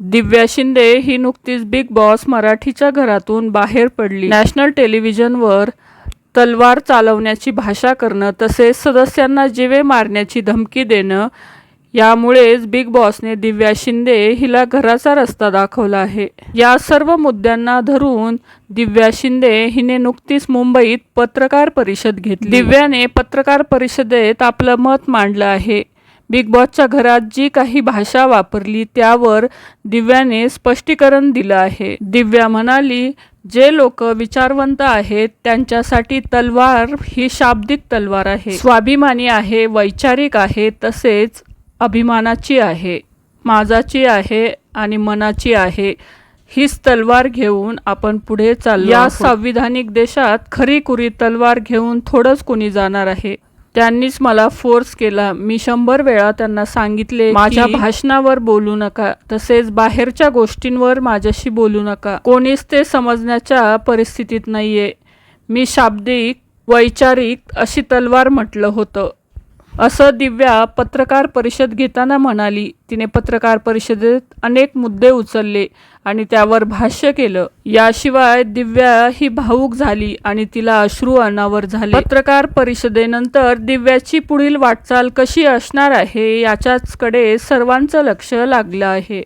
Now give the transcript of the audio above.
दिव्या शिंदे ही नुकतीच big boss मराठीच्या घरातून बाहेर पडली. नॅशनल टेलिव्हिजनवर तलवार चालवण्याची भाषा करणं तसेच सदस्यांना जिवे मारण्याची धमकी देणं यामुळेच बिग बॉसने दिव्या शिंदे हिला घराचा रस्ता दाखवला आहे. या सर्व मुद्द्यांना धरून दिव्या शिंदे हिने नुकतीच मुंबईत पत्रकार परिषद घेतली. दिव्याने पत्रकार परिषदेत आपलं मत मांडलं आहे. बिग बॉसच्या घरात जी काही भाषा वापरली त्यावर दिव्याने स्पष्टीकरण दिलं आहे. दिव्या म्हणाली जे लोक विचारवंत आहेत त्यांच्यासाठी तलवार ही शाब्दिक तलवार आहे. स्वाभिमानी आहे वैचारिक आहे तसेच अभिमानाची आहे. माझाची आहे आणि मनाची आहे. हीच तलवार घेऊन आपण पुढे चाललो या संविधानिक देशात खरी कुरी तलवार घेऊन थोडंच कोणी जाणार आहे? त्यांनीच मला फोर्स केला. मी शंभर वेळा त्यांना सांगितले माझ्या भाषणावर बोलू नका. तसेच बाहेरच्या गोष्टींवर माझ्याशी बोलू नका. कोणीच ते समजण्याच्या परिस्थितीत नाहीये. मी शाब्दिक वैचारिक अशी तलवार म्हटलं होतं. असं दिव्या पत्रकार परिषद घेताना म्हणाली. तिने पत्रकार परिषदेत अनेक मुद्दे उचलले आणि त्यावर भाष्य केलं. याशिवाय दिव्या ही भावूक झाली आणि तिला अश्रू अनावर झाले. पत्रकार परिषदेनंतर दिव्याची पुढील वाटचाल कशी असणार आहे याच्याचकडे सर्वांचं लक्ष लागलं आहे.